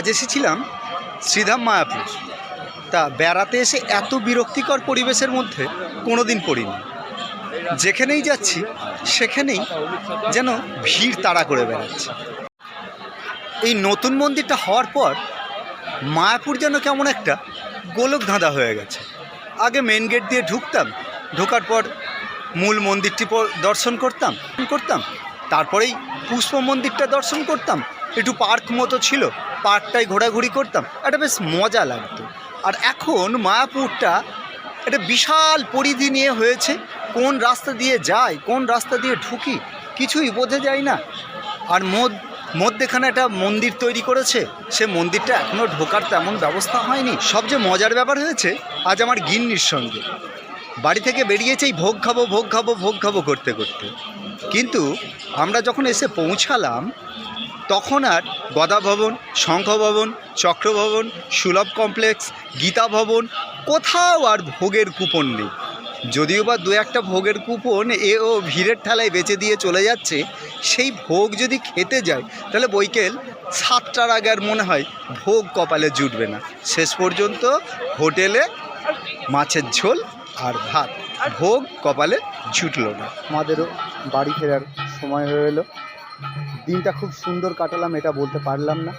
আজ এসেছিলাম শ্রীধাম মায়াপুর। তা বেড়াতে এসে এত বিরক্তিকর পরিবেশের মধ্যে কোনো দিন পড়িনি। যেখানেই যাচ্ছি, সেখানেই যেন ভিড় তাড়া করে বেড়াচ্ছে। এই নতুন মন্দিরটা হওয়ার পর মায়াপুর যেন কেমন একটা গোলক ধাঁধা হয়ে গেছে। আগে মেন গেট দিয়ে ঢুকতাম, ঢোকার পর মূল মন্দিরটি দর্শন করতাম করতাম, তারপরেই পুষ্প মন্দিরটা দর্শন করতাম। একটু পার্ক মতো ছিল পার্কটায় ঘোরাঘুরি করতাম। একটা বেশ মজা লাগতো। আর এখন মায়াপুরটা একটা বিশাল পরিধি নিয়ে হয়েছে। কোন রাস্তা দিয়ে যায় কোন রাস্তা দিয়ে ঢুকি, কিছুই বোঝা যায় না। আর মদ, মধ্যেখানে একটা মন্দির তৈরি করেছে। সে মন্দিরটা এখনও ঢোকার তেমন ব্যবস্থা হয়নি। সবচেয়ে মজার ব্যাপার হয়েছে, আজ আমার গিন্নির সঙ্গে। বাড়ি থেকে বেরিয়েছেই ভোগ খাব ভোগ খাব ভোগ খাব করতে করতে। কিন্তু আমরা যখন এসে পৌঁছালাম তখন আর গদা ভবন, শঙ্খ ভবন চক্র ভবন সুলভ কমপ্লেক্স, গীতা ভবন কোথাও আর ভোগের কুপন নেই। যদিও বা দু একটা ভোগের কুপন এ ও ভিড়ের ঠেলায় বেঁচে দিয়ে চলে যাচ্ছে, সেই ভোগ যদি খেতে যায়, তাহলে বৈকেল সাতটার আগে আর মনে হয় ভোগ কপালে জুটবে না। শেষ পর্যন্ত হোটেলে মাছের ঝোল আর ভাত, ভোগ কপালে জুটলো না। আমাদেরও বাড়ি ফেরার সময় হয়ে এলো। দিনটা খুব সুন্দর কাটালাম এটা বলতে পারলাম না।